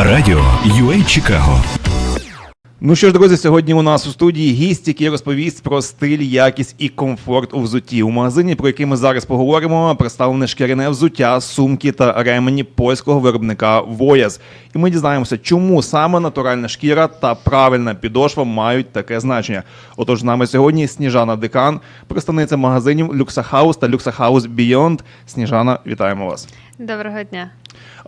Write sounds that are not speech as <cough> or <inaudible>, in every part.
Радіо UA Чикаго. Ну що ж, друзі, сьогодні у нас у студії гість, який розповість про стиль, якість і комфорт у взутті. У магазині, про який ми зараз поговоримо, представлене шкіряне взуття, сумки та ремені польського виробника Voyas. І ми дізнаємося, чому саме натуральна шкіра та правильна підошва мають таке значення. Отож, з нами сьогодні Сніжана Декан, представниця магазинів Люксахаус та Люксахаус Beyond. Сніжана, вітаємо вас. Доброго дня.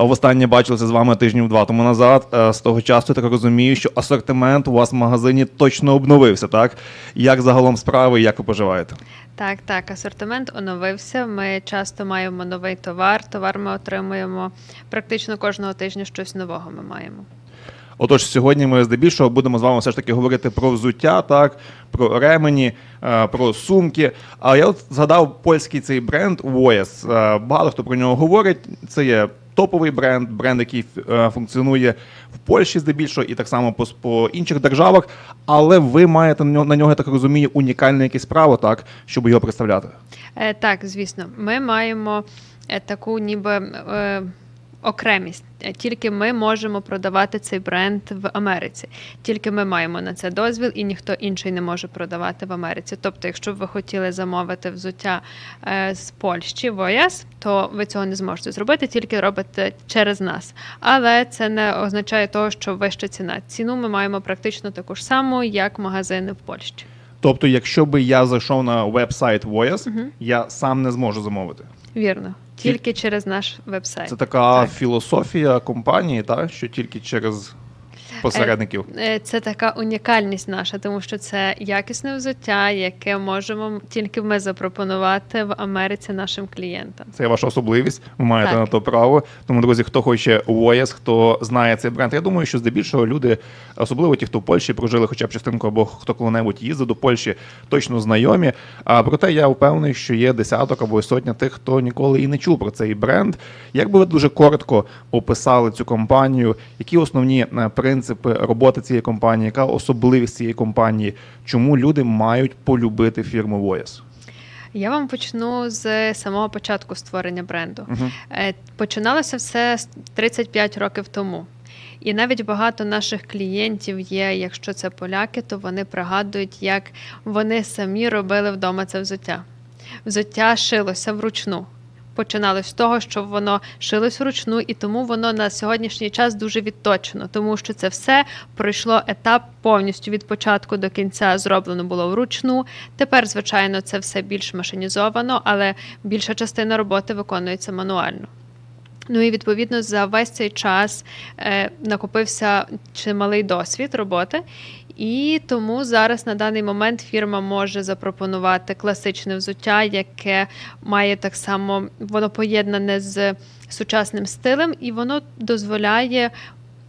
Востаннє бачилися з вами тижнів два тому назад. Е, З того часу я так розумію, що асортимент у вас в магазині точно обновився, так? Як загалом справи, як ви поживаєте? Так, так, асортимент оновився. Ми часто маємо новий товар. Товар ми отримуємо практично кожного тижня щось нового ми маємо. Отож, сьогодні ми здебільшого будемо з вами все ж таки говорити про взуття, так, про ремені, е, про сумки. А я от згадав польський цей бренд Voyas. Е, Багато хто про нього говорить. Це є топовий бренд, бренд, який е, функціонує в Польщі здебільшого і так само по, по інших державах. Але ви маєте на нього, на нього, я так розумію, унікальне якесь право, так, щоб його представляти. Е, так, звісно, ми маємо е, таку ніби окремість. Тільки ми можемо продавати цей бренд в Америці. Тільки ми маємо на це дозвіл, і ніхто інший не може продавати в Америці. Тобто, якщо б ви хотіли замовити взуття е, з Польщі в ОС, то ви цього не зможете зробити, тільки робите через нас. Але це не означає того, що вища ціна. Ціну ми маємо практично таку ж саму, як магазини в Польщі. Тобто, якщо би я зайшов на веб-сайт Voyas, я сам не зможу замовити. Вірно, тільки через наш веб-сайт. Це така Так. філософія компанії, та, що тільки через посередників. Е, Це така унікальність наша, тому що це якісне взуття, яке можемо тільки ми запропонувати в Америці нашим клієнтам. Це ваша особливість, ви маєте Так. на то право. Тому, друзі, хто хоче Voyas, хто знає цей бренд, я думаю, що здебільшого люди, особливо ті, хто в Польщі прожили хоча б частинку або хто коли-небудь їздив до Польщі, точно знайомі. А проте я впевнений, що є десяток або сотня тих, хто ніколи і не чув про цей бренд. Як би ви дуже коротко описали цю компанію, які основні е, принципи роботи цієї компанії, яка особливість цієї компанії, чому люди мають полюбити фірму Voyas? Я вам почну з самого початку створення бренду. Е, Починалося все з 35 років тому. І навіть багато наших клієнтів є, якщо це поляки, то вони пригадують, як вони самі робили вдома це взуття. Взуття шилося вручну. Починалось з того, що воно шилось вручну, і тому воно на сьогоднішній час дуже відточено, тому що це все пройшло етап повністю від початку до кінця зроблено було вручну. Тепер, звичайно, це все більш машинізовано, але більша частина роботи виконується мануально. Ну і відповідно за весь цей час е, накопився чималий досвід роботи, і тому зараз на даний момент фірма може запропонувати класичне взуття, яке має так само, воно поєднане з сучасним стилем, і воно дозволяє.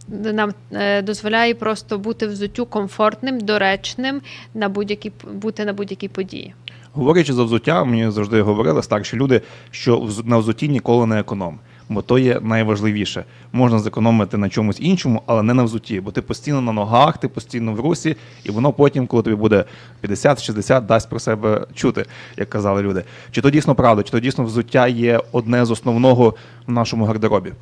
Нам е, дозволяє просто бути взуттю комфортним, доречним на будь-які бути на будь-якій події. Говорячи за взуття, мені завжди говорили старші люди, що на взутті ніколи не економ. Бо то є найважливіше. Можна зекономити на чомусь іншому, але не на взутті. Бо ти постійно на ногах, ти постійно в русі, і воно потім, коли тобі буде 50-60, дасть про себе чути, як казали люди. Чи то дійсно правда, чи то дійсно взуття є одне з основного в нашому гардеробі?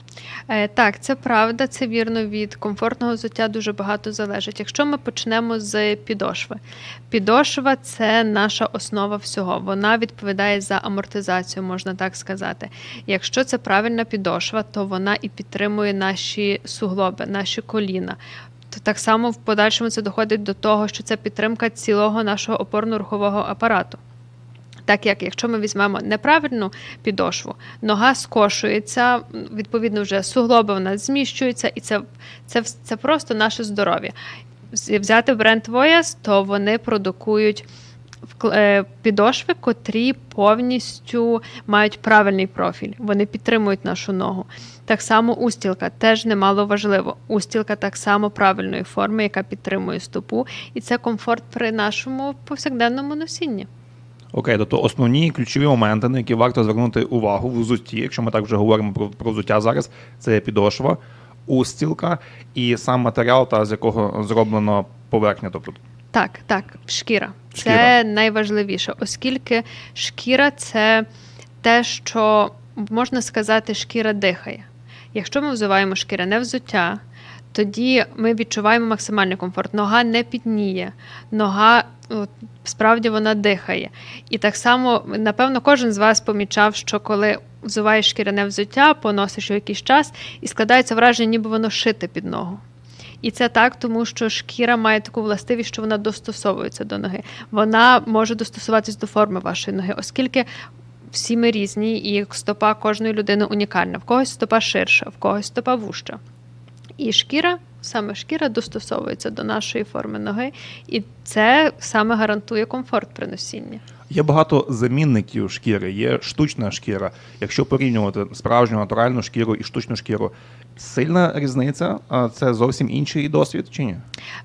Е, Так, це правда, це вірно. Від комфортного взуття дуже багато залежить. Якщо ми почнемо з підошви, підошва це наша основа всього. Вона відповідає за амортизацію, можна так сказати. Якщо це правильна підошва, то вона і підтримує наші суглоби, наші коліна. То так само в подальшому це доходить до того, що це підтримка цілого нашого опорно-рухового апарату. Так як якщо ми візьмемо неправильну підошву, нога скошується, відповідно, вже суглоби в нас зміщуються, і це, це, це просто наше здоров'я. Взяти бренд Voyas, то вони продукують підошви, котрі повністю мають правильний профіль. Вони підтримують нашу ногу. Так само устілка теж немало важливо. Устілка так само правильної форми, яка підтримує стопу, і це комфорт при нашому повсякденному носінні. Окей, тобто основні ключові моменти, на які варто звернути увагу в взутті, якщо ми так вже говоримо про, про взуття зараз, це підошва, устілка і сам матеріал, та з якого зроблено поверхня. Тобто, Так, так, шкіра. Це Шкіра. найважливіше, оскільки шкіра це те, що можна сказати, шкіра дихає. Якщо ми взуваємо шкіряне взуття, тоді ми відчуваємо максимальний комфорт. Нога не підніє, нога от, справді вона дихає. І так само, напевно, кожен з вас помічав, що коли взуваєш шкіряне взуття, поносиш його якийсь час, і складається враження, ніби воно шите під ногу. І це так, тому що шкіра має таку властивість, що вона достосовується до ноги. Вона може достосуватись до форми вашої ноги, оскільки всі ми різні, і стопа кожної людини унікальна. В когось стопа ширша, в когось стопа вужча. І шкіра, саме шкіра достосовується до нашої форми ноги, і це саме гарантує комфорт при носінні. Є багато замінників шкіри, є штучна шкіра. Якщо порівнювати справжню натуральну шкіру і штучну шкіру, сильна різниця, а це зовсім інший досвід чи ні?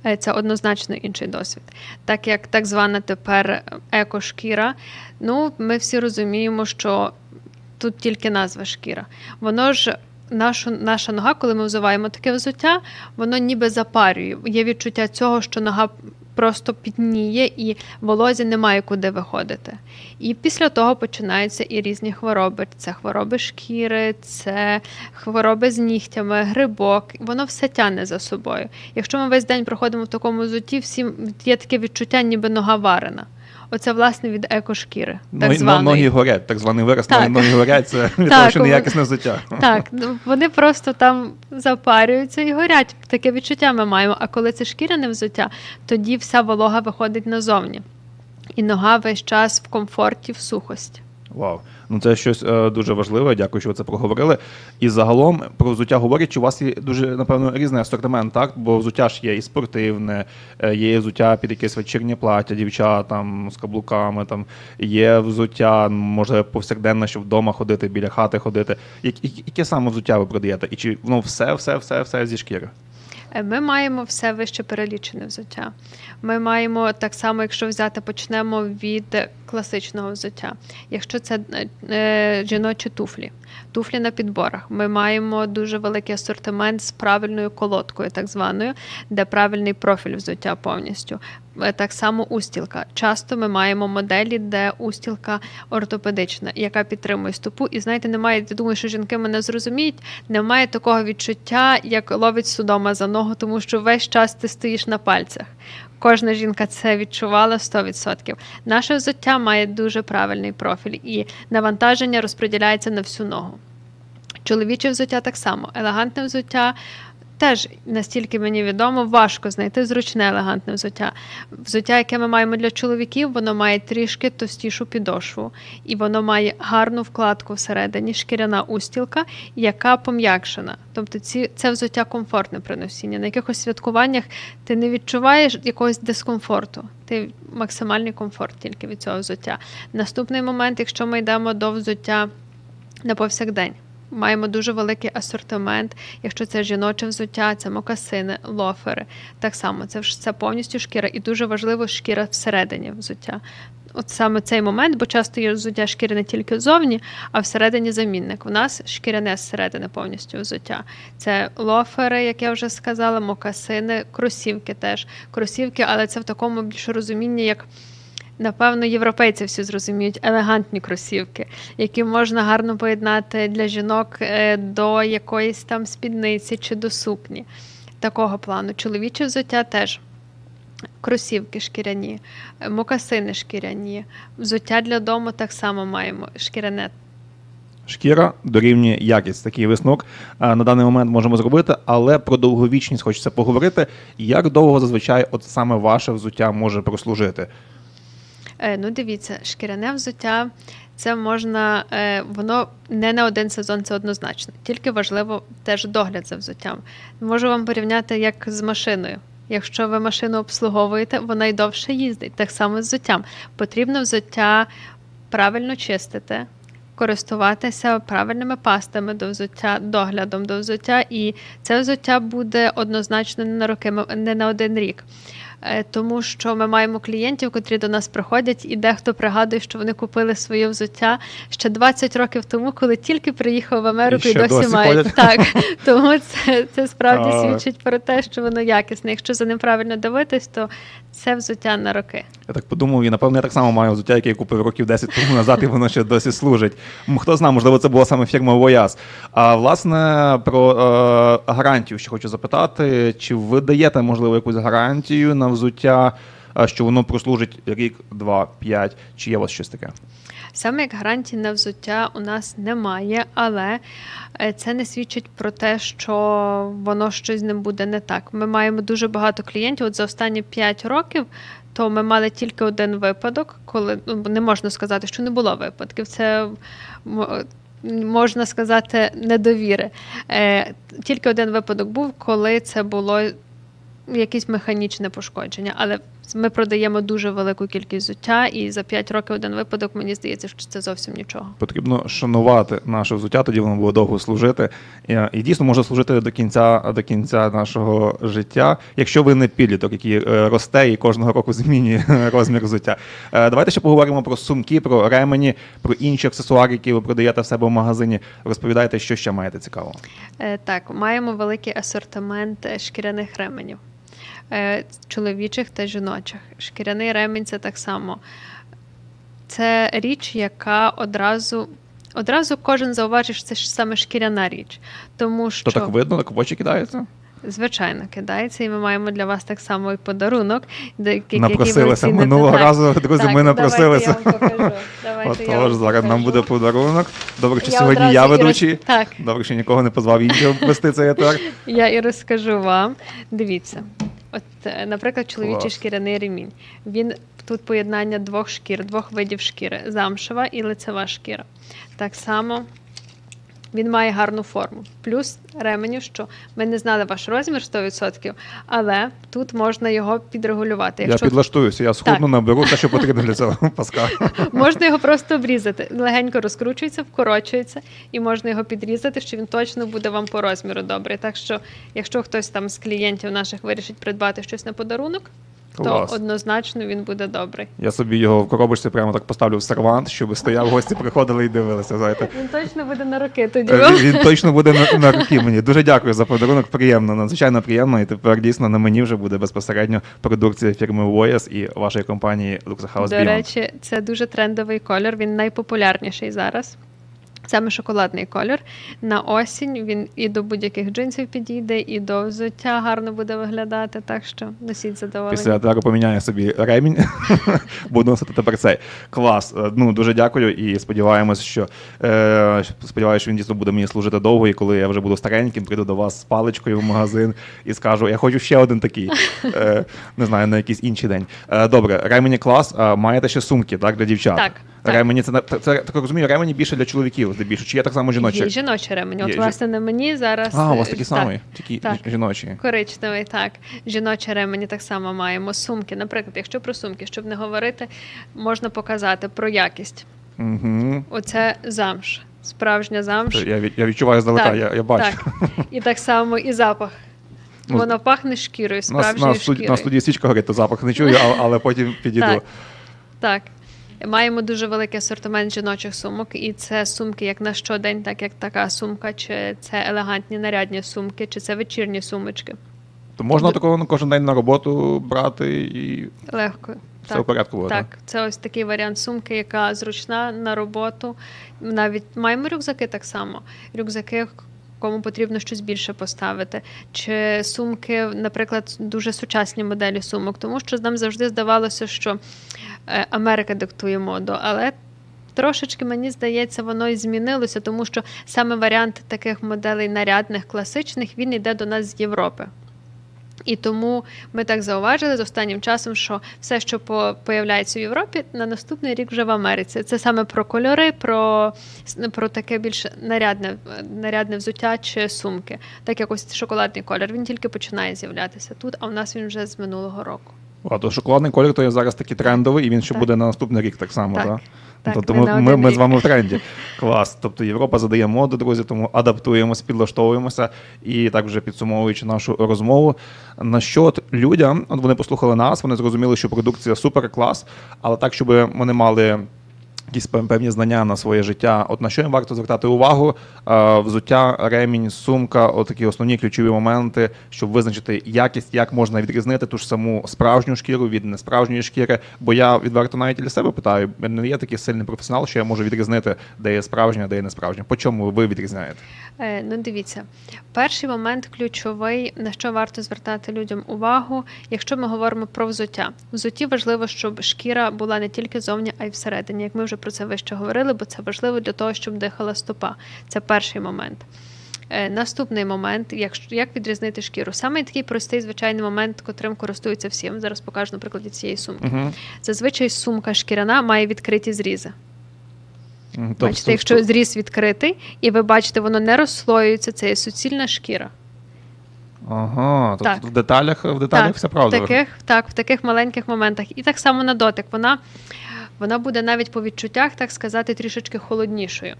Е, Це однозначно інший досвід. Так як так звана тепер екошкіра, ну ми всі розуміємо, що тут тільки назва шкіра. Воно ж. Нашу, наша нога, коли ми взуваємо таке взуття, воно ніби запарює. Є відчуття цього, що нога просто підніє і волозі немає куди виходити. І після того починаються і різні хвороби. Це хвороби шкіри, це хвороби з нігтями, грибок. Воно все тягне за собою. Якщо ми весь день проходимо в такому зуті, всім є таке відчуття, ніби нога варена. Оце власне від екошкіри, так Ноги- званої. Ноги горять, так званий вираз, Так. ноги горять, це від Так, того, що неякісне взуття. Так, ну, вони просто там запарюються і горять. Таке відчуття ми маємо. А коли це шкіряне взуття, тоді вся волога виходить назовні. І нога весь час в комфорті, в сухості. Вау. Ну це щось е, дуже важливе. Дякую, що ви це проговорили. І загалом про взуття говорять, у вас є дуже напевно різний асортимент, так? Бо взуття ж є і спортивне, е, є взуття під якесь вечірнє плаття, дівчат там з каблуками, там є взуття, може повсякденне, щоб вдома ходити, біля хати ходити. Яке саме взуття ви продаєте? І чи воно все, все, все, все зі шкіри? Е, Ми маємо все вище перелічене взуття. Ми маємо так само, якщо взяти, почнемо від класичного взуття. Якщо це е, е, жіночі туфлі, туфлі на підборах. Ми маємо дуже великий асортимент з правильною колодкою, так званою, де правильний профіль взуття повністю. Е, Так само устілка. Часто ми маємо моделі, де устілка ортопедична, яка підтримує стопу. І знаєте, немає, я думаю, що жінки мене зрозуміють, немає такого відчуття, як ловить судома за ногу, тому що весь час ти стоїш на пальцях. Кожна жінка це відчувала 100%. Наше взуття має дуже правильний профіль, і навантаження розподіляється на всю ногу. Чоловіче взуття так само. Елегантне взуття теж настільки мені відомо, важко знайти зручне елегантне взуття. Взуття, яке ми маємо для чоловіків, воно має трішки товстішу підошву, і воно має гарну вкладку всередині, шкіряна устілка, яка пом'якшена. Тобто ці, це взуття комфортне при носінні. На якихось святкуваннях ти не відчуваєш якогось дискомфорту. Ти максимальний комфорт тільки від цього взуття. Наступний момент, якщо ми йдемо до взуття на повсякдень. Маємо дуже великий асортимент. Якщо це жіноче взуття, це мокасини, лофери. Так само це це повністю шкіра, і дуже важливо шкіра всередині взуття. От саме цей момент, бо часто є взуття шкіри не тільки ззовні, а всередині замінник. У нас шкіряне зсередини повністю взуття. Це лофери, як я вже сказала, мокасини, кросівки теж. Кросівки, але це в такому більш розумінні, як. Напевно, європейці всі зрозуміють елегантні кросівки, які можна гарно поєднати для жінок е, до якоїсь там спідниці чи до сукні. Такого плану. Чоловіче взуття теж. Кросівки шкіряні, е, мокасини шкіряні, взуття для дому так само маємо шкіряне. Шкіра дорівнює якість. Такий висновок на даний момент можемо зробити, але про довговічність хочеться поговорити. Як довго зазвичай от саме ваше взуття може прослужити? Е, ну, дивіться, шкіряне взуття це можна, е, воно не на один сезон, це однозначно. Тільки важливо теж догляд за взуттям. Можу вам порівняти як з машиною. Якщо ви машину обслуговуєте, вона й довше їздить. Так само з взуттям. Потрібно взуття правильно чистити, користуватися правильними пастами до взуття, доглядом до взуття, і це взуття буде однозначно не на роки, не на один рік. Е, Тому що ми маємо клієнтів, котрі до нас приходять, і дехто пригадує, що вони купили своє взуття ще 20 років тому, коли тільки приїхав в Америку І і, досі, досі мають. Так, <laughs> тому це, це справді свідчить про те, що воно якісне. Якщо за ним правильно дивитись, то це взуття на роки. Я так подумав, і напевно я так само маю взуття, яке я купив років 10 тому назад, і воно ще досі служить. Хто знає, можливо, це була саме фірма Вояз. А власне про е, гарантію ще хочу запитати: чи ви даєте, можливо, якусь гарантію на взуття, е, що воно прослужить рік, два, п'ять, чи є у вас щось таке? Саме як гарантії на взуття у нас немає, але е, це не свідчить про те, що воно щось ним буде не так. Ми маємо дуже багато клієнтів. От за останні 5 років, то ми мали тільки один випадок, коли ну, не можна сказати, що не було випадків. Це можна сказати недовіри. Е, Тільки один випадок був, коли це було якесь механічне пошкодження, але ми продаємо дуже велику кількість взуття, і за 5 років один випадок мені здається, що це зовсім нічого. Потрібно шанувати наше взуття, тоді воно буде довго служити. І, і дійсно може служити до кінця до кінця нашого життя, якщо ви не підліток, який е, росте і кожного року <laughs> змінює розмір взуття. Е, Давайте ще поговоримо про сумки, про ремені, про інші аксесуари, які ви продаєте в себе в магазині. Розповідайте, що ще маєте цікавого. Е, Так, маємо великий асортимент е, шкіряних ременів, е, чоловічих та жіночих. Шкіряний ремінь це так само. Це річ, яка одразу. Одразу кожен зауважить, що це ж саме шкіряна річ. Тому що То так видно, так в очі кидається? Звичайно, кидається, і ми маємо для вас так само і подарунок, який Напросилися минулого Так. разу, друзі, Так, ми напросилися. Отож, зараз нам буде подарунок. Добре, що Я сьогодні я і роз- Так, Добре, що нікого не позвав іншого вести цей етер. <laughs> я і розкажу вам. Дивіться, от, е, наприклад, чоловічий Клас. шкіряний ремінь. Він тут поєднання двох шкір, двох видів шкіри: замшева і лицева шкіра. Так само. Він має гарну форму. Плюс ременю, що ми не знали ваш розмір 100%, але тут можна його підрегулювати. Я підлаштуюся, я схудну, наберу те, що потрібно для цього <laughs> паска. Можна його просто обрізати. Легенько розкручується, вкорочується, і можна його підрізати, що він точно буде вам по розміру добрий. Так що, якщо хтось там з клієнтів наших вирішить придбати щось на подарунок, Клас. то однозначно він буде добрий. Я собі його в коробочці прямо так поставлю в сервант, щоб стояв, гості приходили і дивилися. Знаєте. <laughs> Він точно буде на роки тоді. Е, Він, він точно буде на, на руки мені. Дуже дякую за подарунок. Приємно, надзвичайно приємно. І тепер дійсно на мені вже буде безпосередньо продукція фірми Voyas і вашої компанії Luxa House До речі, це дуже трендовий колір. Він найпопулярніший зараз. Саме шоколадний колір. На осінь він і до будь-яких джинсів підійде, і до взуття гарно буде виглядати. Так що носіть задоволення. Після атеру поміняю собі ремінь, <laughs> буду носити тепер цей. Клас. Е, Ну, дуже дякую і сподіваємось, що е, сподіваюся, що він дійсно буде мені служити довго, і коли я вже буду стареньким, прийду до вас з паличкою в магазин і скажу, я хочу ще один такий. <laughs> Е, не знаю, на якийсь інший день. Е, добре, ремені клас. Маєте ще сумки, так, для дівчат? Так. Ремені це, на- це, це так розумію, ремені більше для чоловіків, здебільшого. Чи є так само жіночі? Є жіночі ремені. От, Є власне, на мені зараз. А, у вас е, такі так, самі, тільки так. жіночі. Коричневий, так. Жіночі ремені так само маємо. Сумки. Наприклад, якщо про сумки, щоб не говорити, можна показати про якість. Угу. Оце замш. Справжня замш. Я, я відчуваю здалека, Так, я, я бачу. Так. І так само і запах. Ну, Воно пахне шкірою, На, справжньою на, студ... шкірою. на студії свічка горить, то запах не чую, але, але потім підійду. Так. Так. Маємо дуже великий асортимент жіночих сумок, і це сумки як на щодень, так як така сумка, чи це елегантні нарядні сумки, чи це вечірні сумочки. То можна Ду- такого на кожен день на роботу брати і Легко. все в порядку буде. Так, це ось такий варіант сумки, яка зручна на роботу. Навіть маємо рюкзаки так само. Рюкзаки, кому потрібно щось більше поставити. Чи сумки, наприклад, дуже сучасні моделі сумок, тому що нам завжди здавалося, що Америка диктує моду, але. Трошечки мені здається, воно і змінилося, тому що саме варіант таких моделей нарядних, класичних, він йде до нас з Європи. І тому ми так зауважили з останнім часом, що все, що по- появляється в Європі, на наступний рік вже в Америці. Це саме про кольори, про, про таке більш нарядне, нарядне взуття чи сумки. Так як ось шоколадний колір. Він тільки починає з'являтися тут, а у нас він вже з минулого року. А то шоколадний колір то є зараз такий трендовий, і він ще Так. буде на наступний рік так само, так? Так. Так, тобто ми ми, ми, з вами в тренді. Клас. Тобто Європа задає моду, друзі, тому адаптуємося, підлаштовуємося. І так вже підсумовуючи нашу розмову. На що от людям, от вони послухали нас, вони зрозуміли, що продукція супер клас, але так, щоб вони мали якісь певні знання на своє життя. От на що їм варто звертати увагу? Е, Взуття, ремінь, сумка, от такі основні ключові моменти, щоб визначити якість, як можна відрізнити ту ж саму справжню шкіру від несправжньої шкіри. Бо я відверто навіть для себе питаю, не є такий сильний професіонал, що я можу відрізнити, де є справжнє, а де є несправжнє. По чому ви відрізняєте? Е, Ну, дивіться, перший момент ключовий, на що варто звертати людям увагу, якщо ми говоримо про взуття. Взутті важливо, щоб шкіра була не тільки зовні, а й всередині. Як ми вже про це вище говорили, бо це важливо для того, щоб дихала стопа. Це перший момент. Е, Наступний момент, як, як відрізнити шкіру. Саме такий простий звичайний момент, котрим користуються всі. Я Зараз покажу на прикладі цієї сумки. Угу. Зазвичай сумка шкіряна має відкриті зрізи. Тобто, Бачите, якщо зріз відкритий, і ви бачите, воно не розслоюється, це є суцільна шкіра. Ага, тобто Так. в деталях, в деталях так, все правда. В таких, так, в таких маленьких моментах. І так само на дотик. Вона, вона буде навіть по відчуттях, так сказати, трішечки холоднішою.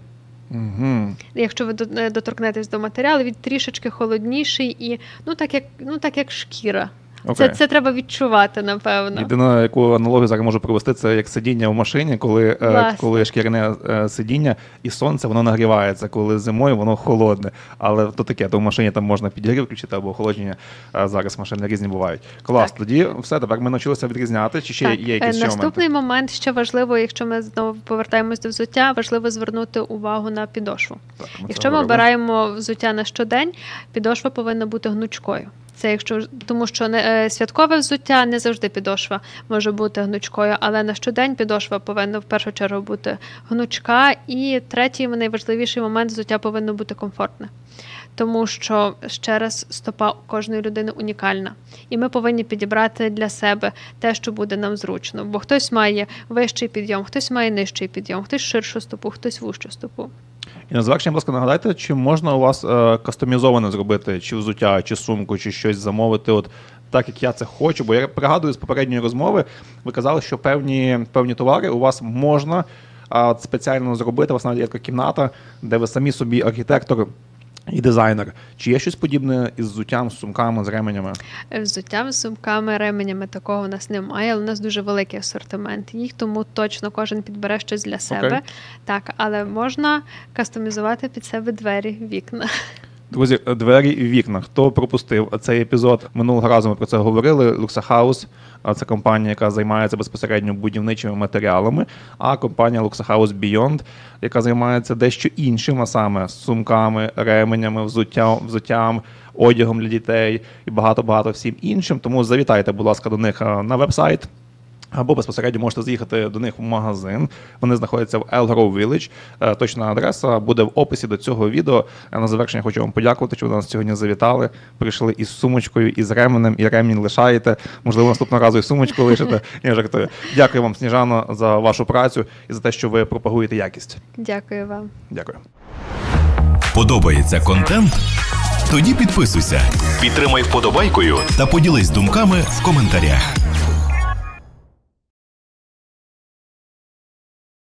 Угу. Якщо ви е, доторкнетесь до матеріалу, він трішечки холодніший і ну так як, ну, так як шкіра. Це, Окей. це треба відчувати, напевно. Єдине, яку аналогію зараз можу провести, це як сидіння в машині, коли, е, Власне. коли шкіряне е, сидіння і сонце воно нагрівається, коли зимою воно холодне. Але то таке, то в машині там можна підігрів включити або охолодження. Зараз машини різні бувають. Клас, Так. тоді все, тепер ми навчилися відрізняти. Чи ще Так, є е, якісь Наступний моменти? момент, що важливо, якщо ми знову повертаємось до взуття, важливо звернути увагу на підошву. Так, ми Якщо ми обираємо взуття на щодень, підошва повинна бути гнучкою. Це якщо тому, що не е, святкове взуття не завжди підошва може бути гнучкою, але на щодень підошва повинна в першу чергу бути гнучка. І третій найважливіший момент взуття повинно бути комфортне. Тому що ще раз стопа кожної людини унікальна, і ми повинні підібрати для себе те, що буде нам зручно. Бо хтось має вищий підйом, хтось має нижчий підйом, хтось ширшу стопу, хтось вущу стопу. І на завершення, будь ласка, нагадайте, чи можна у вас е, кастомізоване зробити чи взуття, чи сумку, чи щось замовити, от так як я це хочу. Бо я пригадую з попередньої розмови, ви казали, що певні, певні товари у вас можна е, спеціально зробити. У вас навіть є така кімната, де ви самі собі архітектор. І дизайнер. Чи є щось подібне із взуттям, з сумками, з ременями? Взуттям, сумками, ременями такого у нас немає, але у нас дуже великий асортимент їх, тому точно кожен підбере щось для себе. Окей. Так, але можна кастомізувати під себе двері, вікна. Друзі, двері і вікна. Хто пропустив цей епізод? Минулого разу ми про це говорили. Luxa House це компанія, яка займається безпосередньо будівничими матеріалами. А компанія Luxa House Beyond, яка займається дещо іншим, а саме сумками, ременями, взуттям, взуттям, одягом для дітей і багато багато всім іншим. Тому завітайте, будь ласка, до них на веб-сайт. Або безпосередньо можете заїхати до них в магазин. Вони знаходяться в Elgrove Village. Е, Точна адреса буде в описі до цього відео. А на завершення хочу вам подякувати, що ви нас сьогодні завітали. Прийшли із сумочкою, із ременем, і ремінь лишаєте. Можливо, наступного разу і сумочку лишите. <laughs> Я жартую. Дякую вам, Сніжано, за вашу працю і за те, що ви пропагуєте якість. Дякую вам. Дякую. Подобається контент? Тоді підписуйся, підтримай вподобайкою та поділись думками в коментарях.